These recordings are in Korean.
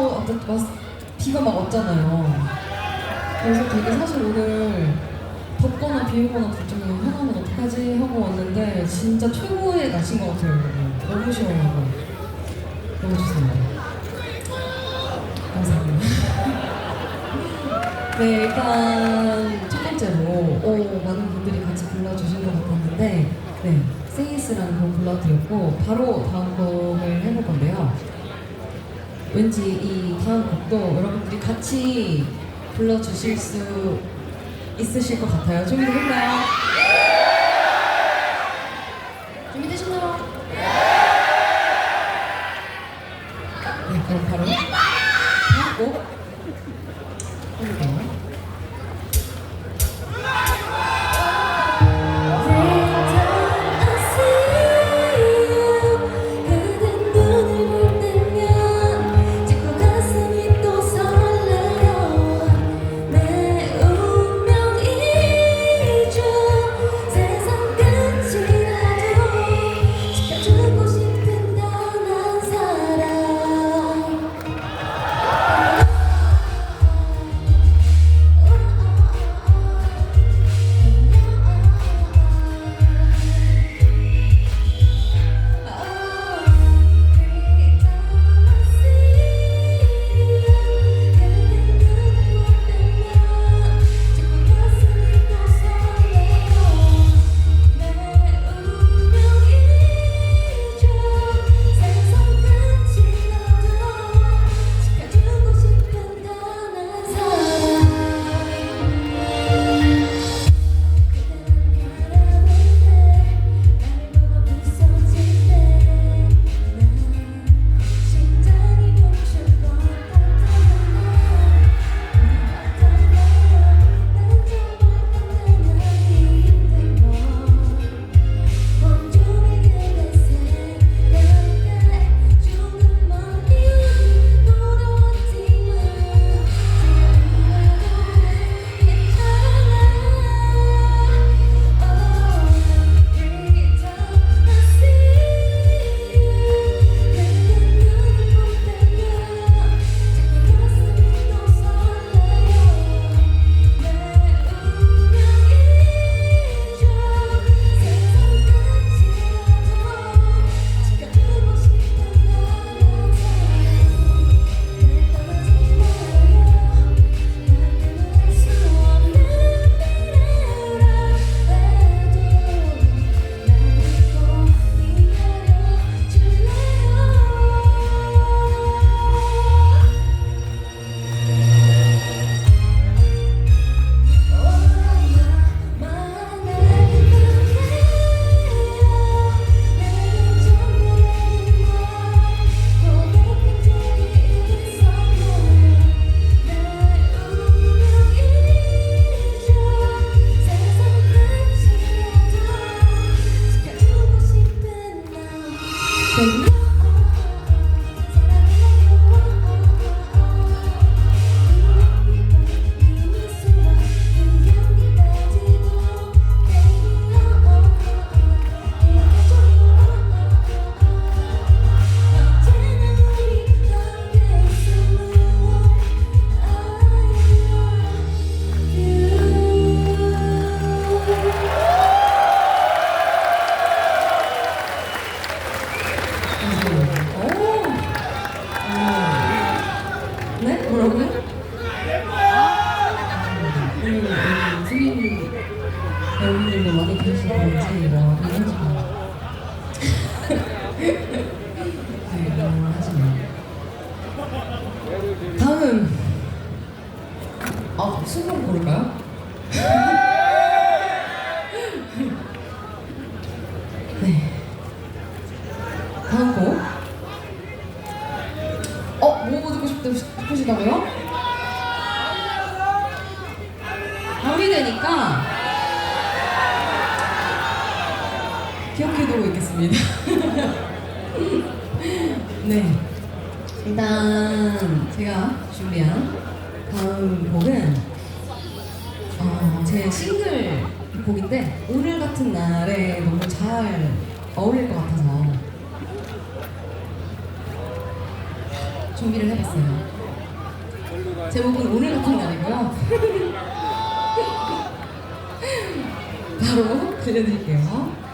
비가 와- 왔, 비가 막 왔잖아요. 그래서 되게 사실 오늘 덥거나 비 오거나 둘 중에 하나는 어떡하지 하고 왔는데 진짜 최고의 날씨인 것 같아요. 너무 시원하고 좋습니다. 감사합니다. 네, 일단 첫 번째로 어, 많은 분들이 같이 불러주신 것 같았는데 네, 세이스라는 곡 불러드렸고 바로 다음 곡을 해볼 건데요. 왠지 이 다음 곡도 여러분들이 같이 불러주실 수 있으실 것 같아요. 준비되셨나요? 준비되셨나요? 네, 그럼 바로 네, 너무 하시네요. 다음 아 순간 고를까요? 오늘 같은 날에 너무 잘 어울릴 것 같아서 준비를 해봤어요. 제목은 오늘 같은 날이고요. 바로 들려드릴게요.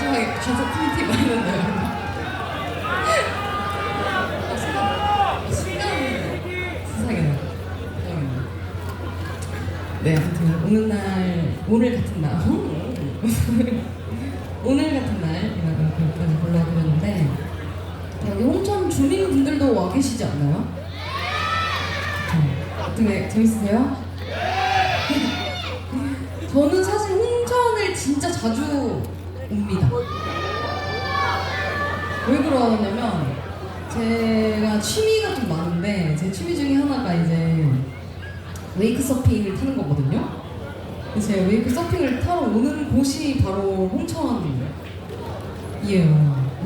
마지막에 순간 세상에나. 세상에나. 네, 아무튼 오늘 날, 오늘 같은 날, 오늘 같은 날이라고 곡까지 불러드렸는데 여기 홍천 주민분들도 와 계시지 않나요? 어떻게 재밌으세요? 저는 사실 홍천을 진짜 자주 옵니다. 왜 그러냐면 제가 취미가 좀 많은데 제 취미 중에 하나가 이제 웨이크 서핑을 타는 거거든요. 제 웨이크 서핑을 타러 오는 곳이 바로 홍천이에요.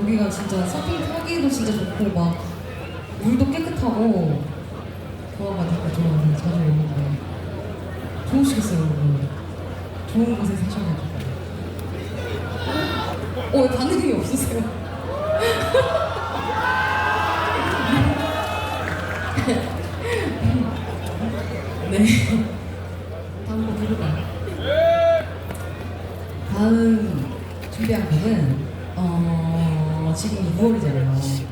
여기가 진짜 서핑 타기도 진짜 좋고 막 물도 깨끗하고 좋아가지고 저는 자주 오는데 좋으시겠어요 여러분 좋은 곳에 사셔가지고 어, 왜 반응이 없으세요? 네 다음 곡 들어가요 다음 준비한 곡은 어, 지금 6월이잖아요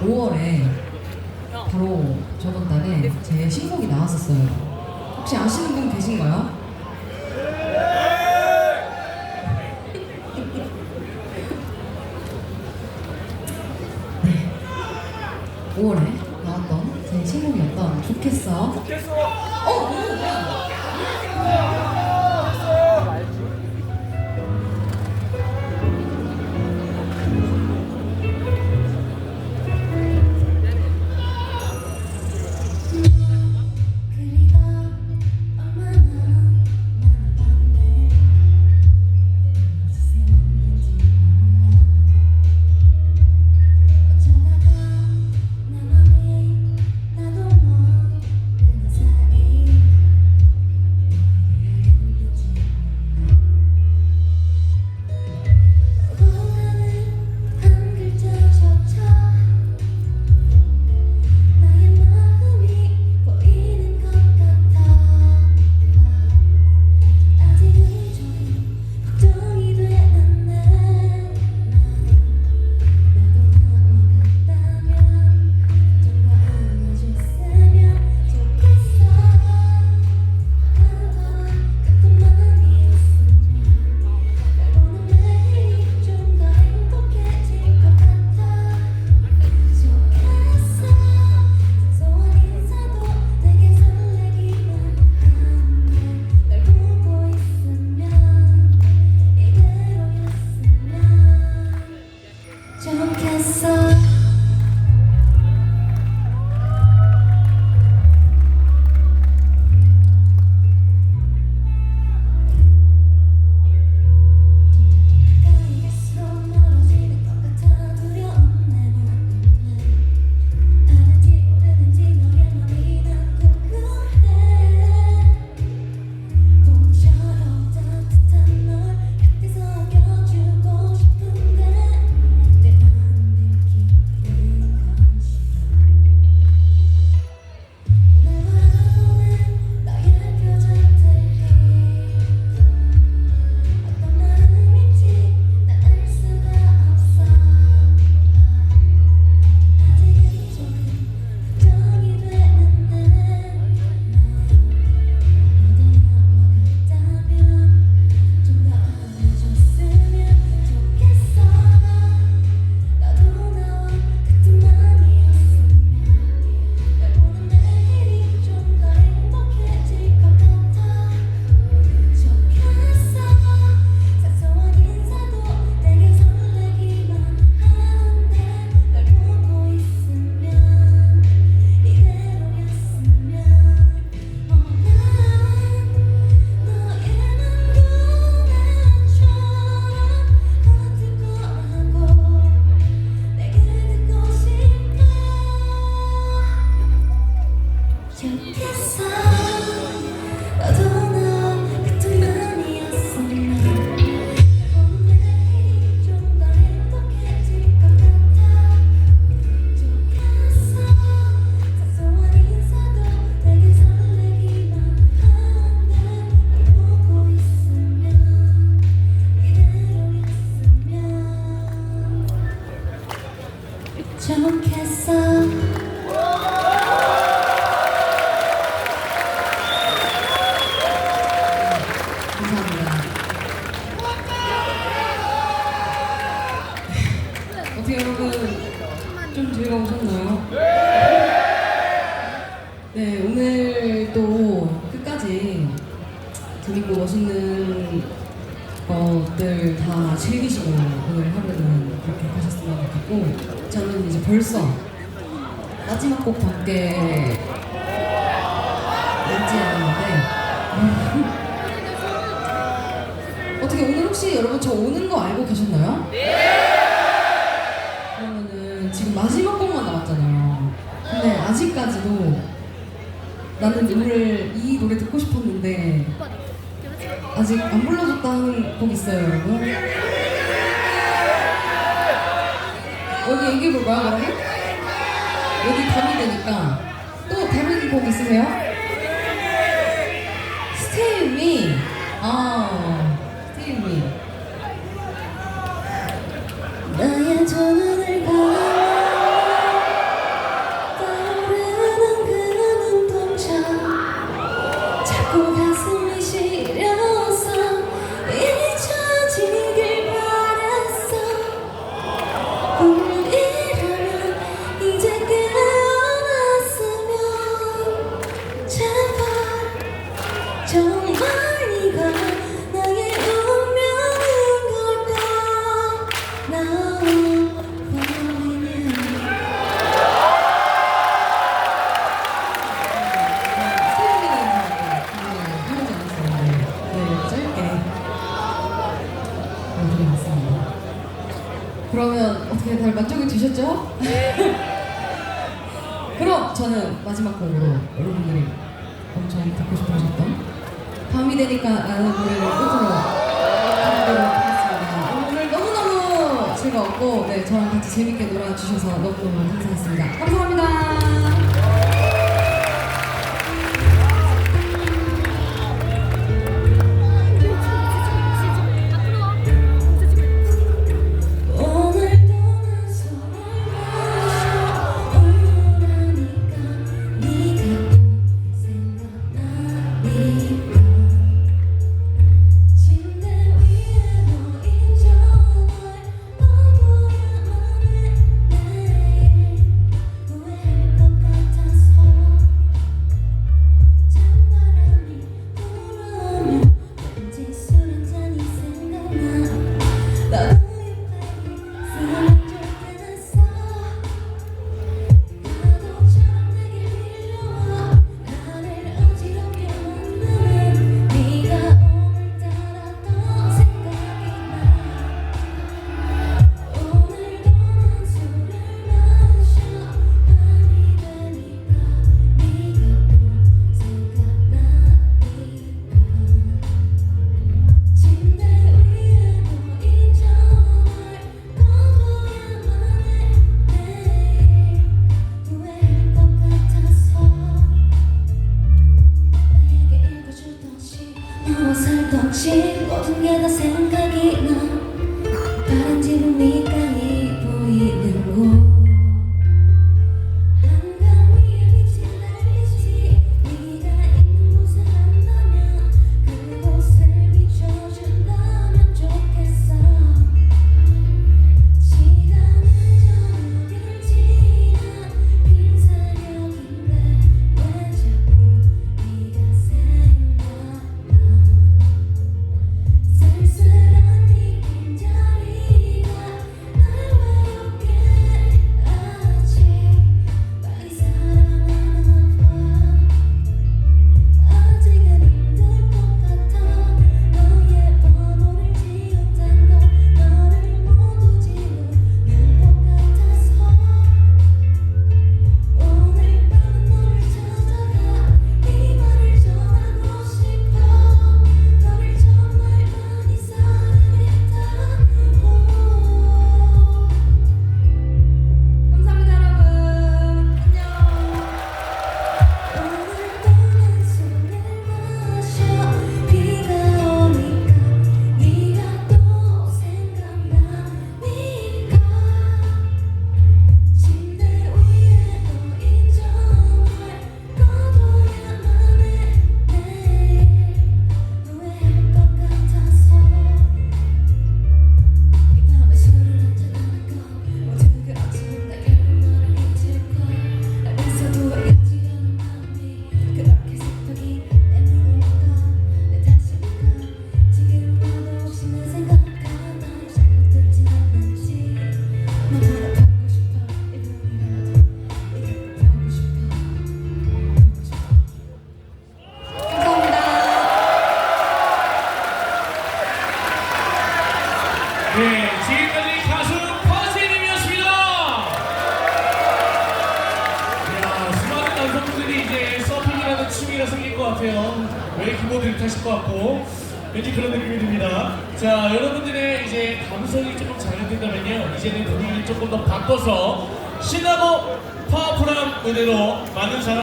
5월에 바로 저번 달에 제 신곡이 나왔었어요. 혹시 아시는 분 계신가요? 저는 이제 벌써 마지막 곡 밖에 남지 않았는데 음. 어떻게 오늘 혹시 여러분 저 오는 거 알고 계셨나요? 그러면은 지금 마지막 곡만 나왔잖아요. 근데 아직까지도 나는 노래를 이 노래 듣고 싶었는데 아직 안 불러줬다는 곡 있어요, 여러분? 여기 이게 뭐야 그러면? 여기 담이 되니까 또 다른 곡 있으세요? 스테이 위아 여기 왔습니다. 그러면 어떻게 다들 만족이 되셨죠? 그럼 저는 마지막 곡으로 여러분들이 엄청 듣고 싶어 하셨던 밤이 되니까 아는 노래를 끝으로 하도록 하겠습니다. 오늘 너무너무 즐거웠고, 네, 저랑 같이 재밌게 놀아주셔서 너무너무 감사했습니다. 감사합니다. こそ。